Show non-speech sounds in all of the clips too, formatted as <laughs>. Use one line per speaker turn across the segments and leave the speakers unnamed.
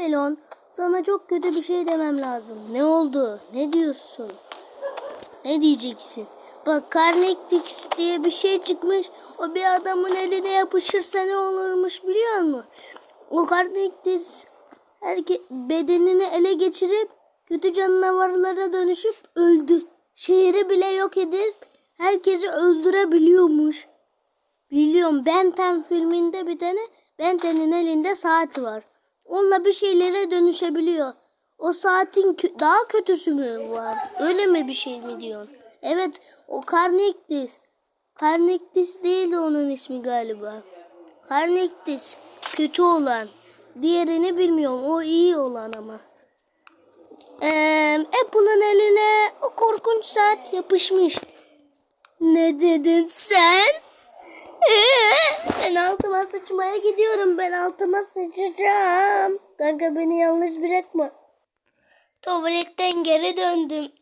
Melon, sana çok kötü bir şey demem lazım. Ne oldu? Ne diyorsun? Ne diyeceksin? Bak Carnectix diye bir şey çıkmış. O bir adamın eline yapışırsa ne olurmuş biliyor musun? O Carnectix herke bedenini ele geçirip kötü canavarlara dönüşüp öldü. Şehri bile yok edip herkesi öldürebiliyormuş. Biliyorum Benten filminde bir tane Benten'in elinde saat var. Onunla bir şeylere dönüşebiliyor. O saatin kö- daha kötüsü mü var? Öyle mi bir şey mi diyorsun? Evet o Carnectis. Carnectis değil onun ismi galiba. Carnectis kötü olan. Diğerini bilmiyorum. O iyi olan ama. Ee, Apple'ın eline o korkunç saat yapışmış. Ne dedin sen? Ben altıma sıçmaya gidiyorum. Ben altıma sıçacağım. Kanka beni yalnız bırakma. Tuvaletten geri döndüm.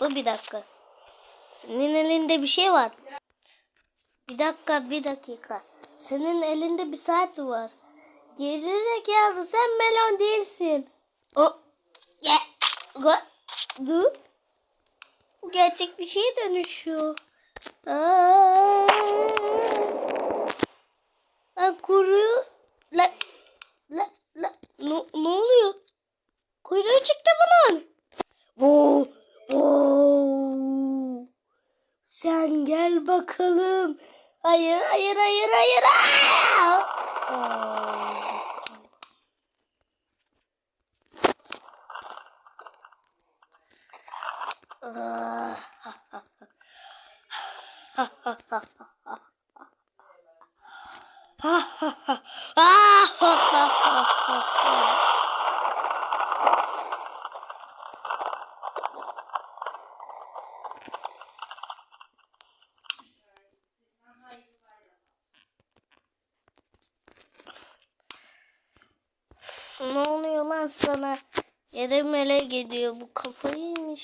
Dur, bir dakika. Senin elinde bir şey var. Bir dakika bir dakika. Senin elinde bir saat var. Geri zekalı sen melon değilsin. O dur. Gerçek bir şeye dönüşüyor. Aa. Lan kuyruğu la la la ne, ne oluyor? Kuyruğu çıktı bunun. Wow, wow. Sen gel bakalım. Hayır, hayır, hayır, hayır. Aa! Aa, Ah. Ne oluyor lan sana? Yere mele gidiyor. Bu kafayı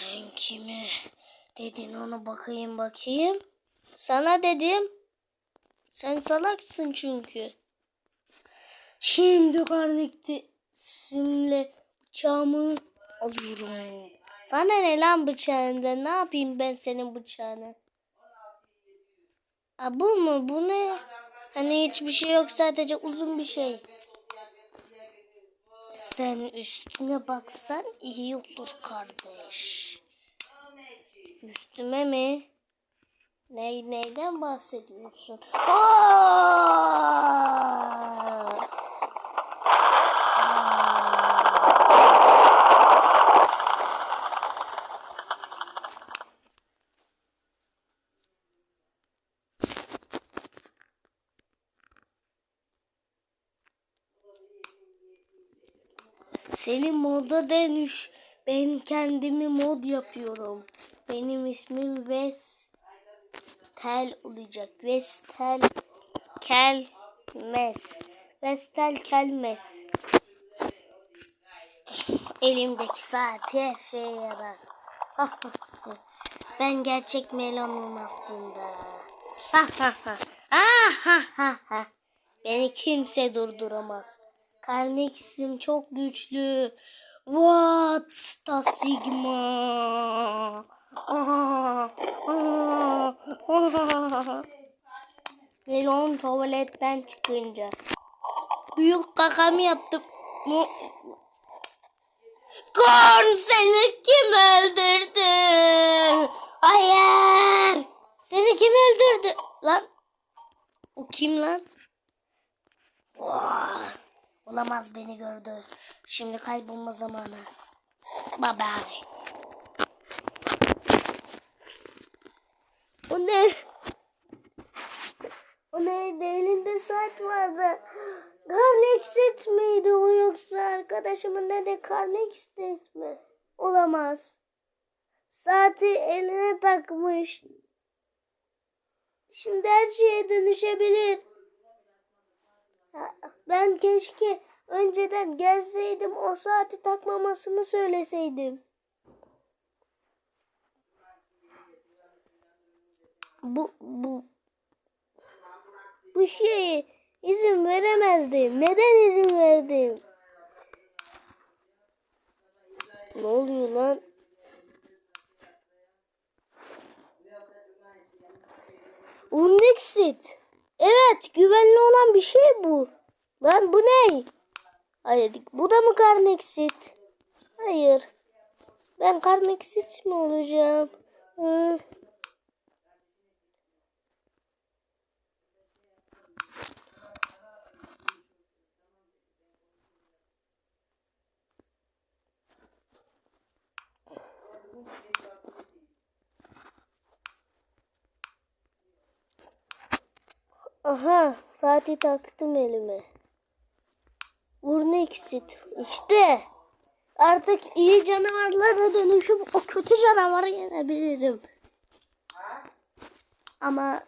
Sen kime dedin onu bakayım bakayım. Sana dedim. Sen salaksın çünkü. Şimdi karnekti simle bıçağımı alıyorum. Sana ne lan bıçağında? Ne yapayım ben senin bıçağını? Aa, bu mu? Bu ne? Hani hiçbir şey yok sadece uzun bir şey. Sen üstüne baksan iyi olur kardeş. Üstüme mi? Ne, neyden bahsediyorsun? Aa! Senin moda dönüş. Ben kendimi mod yapıyorum. Benim ismim Vestel olacak. Vestel Kelmez. Vestel Kelmez. Elimdeki saat her şeye yarar. <laughs> ben gerçek melonum aslında. <laughs> Beni kimse durduramaz. Karnex'im çok güçlü. What da Sigma? Melon tuvaletten çıkınca. Büyük kakamı yaptım. Korn seni kim öldürdü? Hayır. Seni kim öldürdü? Lan. O kim lan? Vaa! Olamaz beni gördü. Şimdi kaybolma zamanı. Bye bye. O ne? O neydi? Elinde saat vardı. Carnexit miydi o yoksa arkadaşımın dedi Carnexit mi? Olamaz. Saati eline takmış. Şimdi her şeye dönüşebilir. Ben keşke önceden gelseydim o saati takmamasını söyleseydim. Bu bu bu şeyi izin verdim? Neden izin verdim? Ne oluyor lan? Urnexit. Evet güvenli olan bir şey bu. Lan bu ne? Hayır bu da mı Karnexit? Hayır. Ben Karnexit mi olacağım? Hı. Aha saati taktım elime. Urnexit işte. Artık iyi canavarlara dönüşüp o kötü canavarı yenebilirim. Ama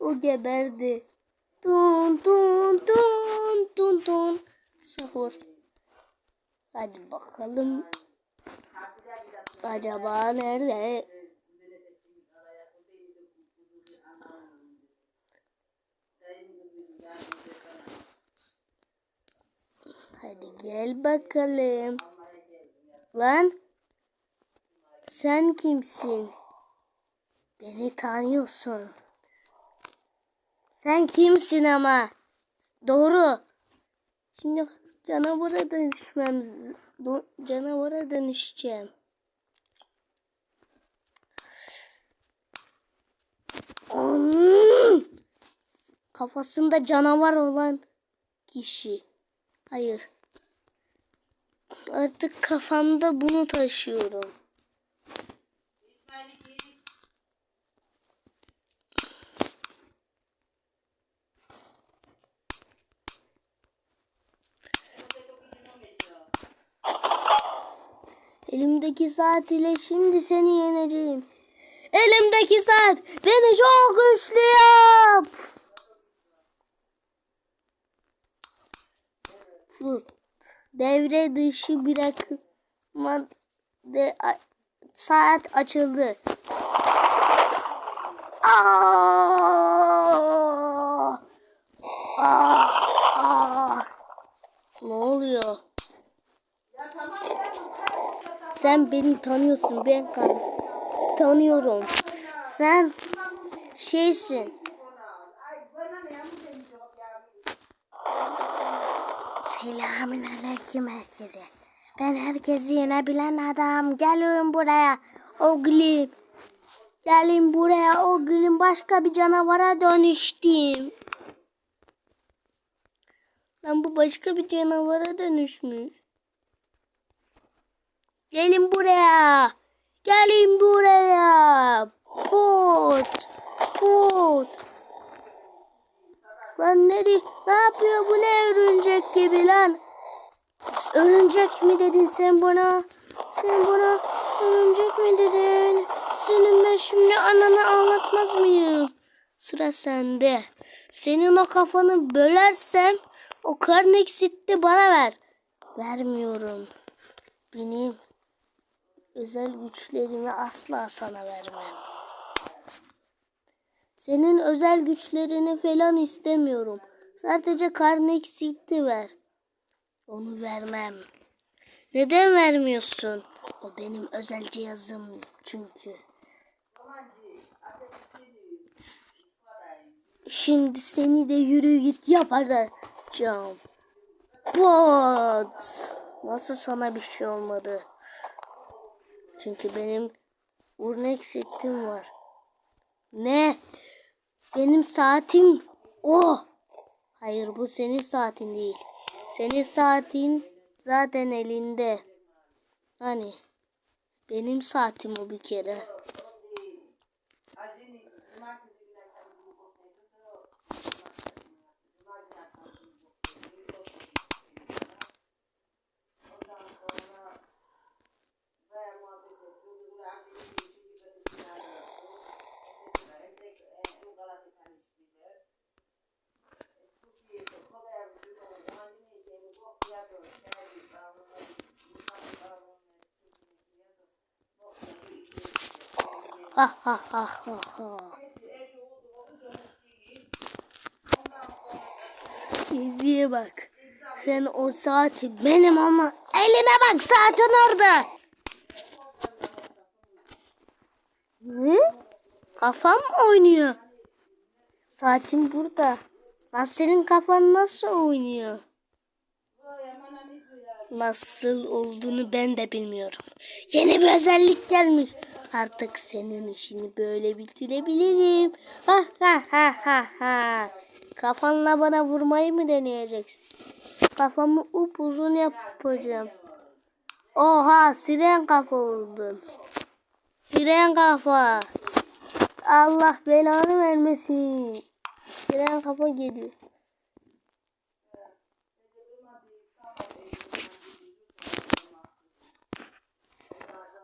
o geberdi. Tun tun tun tun tun. Sahur. Hadi bakalım. Acaba nerede? Hadi gel bakalım. Lan sen kimsin? Beni tanıyorsun. Sen kimsin ama? Doğru. Şimdi canavara dönüşmem. Canavara dönüşeceğim. Hmm. Kafasında canavar olan kişi. Hayır. Artık kafamda bunu taşıyorum. Elimdeki saat ile şimdi seni yeneceğim. Elimdeki saat beni çok güçlü yap. Fıt. Devre dışı bırakma de, saat açıldı. Aa! Aa! Aa! Ne oluyor? Sen beni tanıyorsun ben tanıyorum. Sen şeysin. Selamünaleyküm herkese. Ben herkesi yenebilen adam. Gelin buraya. Oğlum. Gelin buraya oğlum. Başka bir canavara dönüştüm. Lan bu başka bir canavara dönüşmüş. Gelin buraya. Gelin buraya. Put. Put. Lan ne di ne yapıyor bu ne örümcek gibi lan? Örümcek mi dedin sen bana? Sen bana örümcek mi dedin? Senin ben şimdi ananı anlatmaz mıyım? Sıra sende. Senin o kafanı bölersem o karneksitti bana ver. Vermiyorum. Benim özel güçlerimi asla sana vermem. Senin özel güçlerini falan istemiyorum. Sadece karneksiti ver. Onu vermem. Neden vermiyorsun? O benim özel cihazım çünkü. Şimdi seni de yürü git yapacağım. Pot. Nasıl sana bir şey olmadı? Çünkü benim urnek setim var. Ne? Benim saatim o. Hayır bu senin saatin değil. Senin saatin zaten elinde. Hani benim saatim o bir kere. Ha bak. Sen o saati benim ama eline bak saatin orada. Ne? Kafam oynuyor? Saatin burada. Lan senin kafan nasıl oynuyor? Nasıl olduğunu ben de bilmiyorum. Yeni bir özellik gelmiş. Artık senin işini böyle bitirebilirim. Ha ha ha ha ha. Kafanla bana vurmayı mı deneyeceksin? Kafamı upuzun yapacağım. Oha siren kafa oldun. Siren kafa. Allah belanı vermesin. Siren kafa geliyor.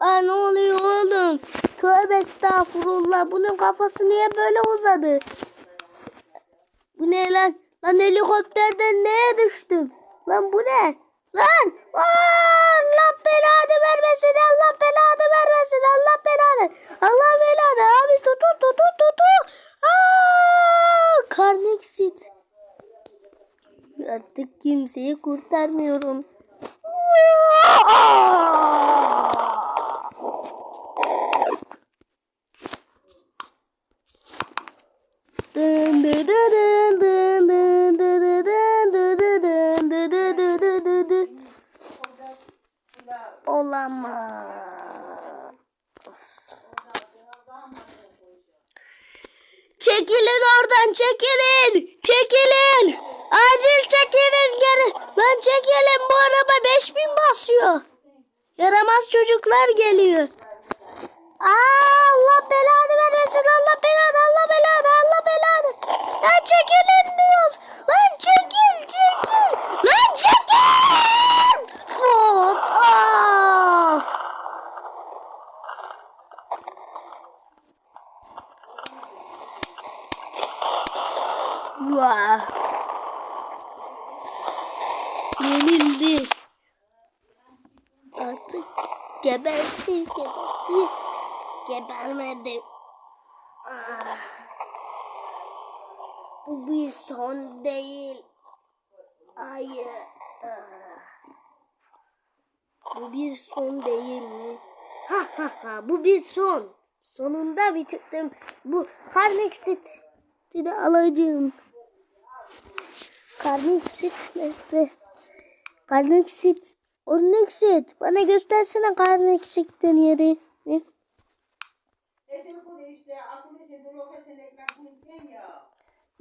Aa ne oluyor oğlum? Tövbe estağfurullah. Bunun kafası niye böyle uzadı? Bu ne lan? Lan helikopterden neye düştüm? Lan bu ne? Lan! Aa, Allah belanı vermesin. Allah belanı vermesin. Allah belanı. Allah belanı. Abi tutu tutu tutu. Aa, karneksit. Artık kimseyi kurtarmıyorum. Aa! Dın dı dı dın dın Çocuklar geliyor. Aa, Allah belanı vermesin. Allah belanı, Allah belanı, Allah belanı. Lan çekilin diyoruz. Lan çekil, çekil. Lan çekil. Fut. Aa. Vah. Yenildi. Artık geberdi, geberdi. Gebermedi. Ah. Bu bir son değil. Hayır. Ah. Bu bir son değil mi? Ha ha ha bu bir son. Sonunda bitirdim. Bu karneksit de alacağım. Karneksit nerede? Karneksit. Orneksit. Bana göstersene karneksit'ten yeri. Ne?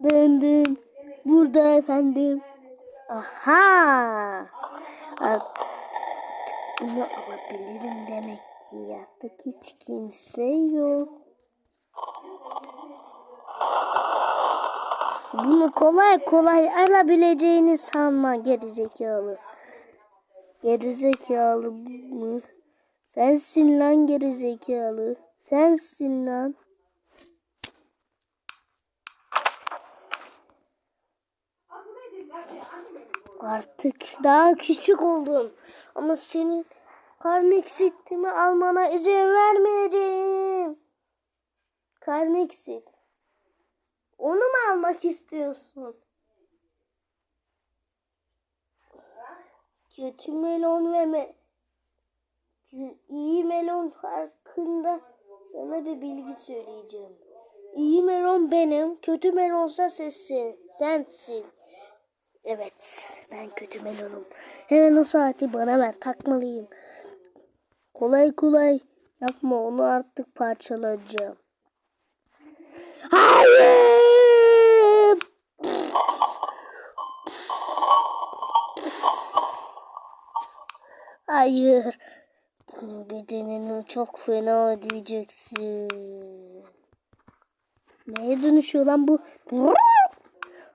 Dön dön. Burada efendim. Aha. Bunu alabilirim demek ki. Artık hiç kimse yok. Bunu kolay kolay alabileceğini sanma gerizekalı. Gerizekalı mı? Sensin lan gerizekalı. Sensin lan. Artık daha küçük oldum. Ama senin karneksitimi almana izin vermeyeceğim. Karneksit. Onu mu almak istiyorsun? Kötü melon ve me iyi melon hakkında sana bir bilgi söyleyeceğim. İyi melon benim, kötü melonsa sensin. Sensin. Evet, ben kötü melonum. Hemen o saati bana ver, takmalıyım. Kolay kolay yapma, onu artık parçalayacağım. Hayır! Hayır. Bedenini çok fena ödeyeceksin. Neye dönüşüyor lan bu?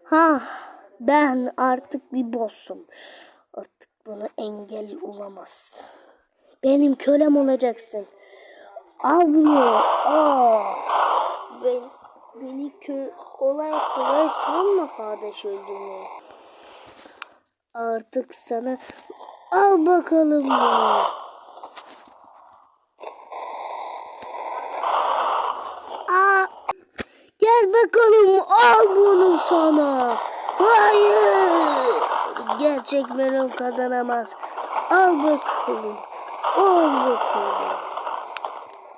Ha, ben artık bir boss'um. Artık bana engel olamaz. Benim kölem olacaksın. Al bunu. Aa. Ben, beni kö kolay kolay sanma kardeş öldürmeyi. Artık sana al bakalım bunu. Aa, gel bakalım al bunu sana. Hayır. Gel Gerçek melon kazanamaz. Al bakalım. Al bakalım.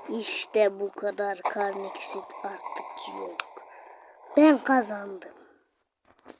İşte bu kadar karneksit artık yok. Ben kazandım.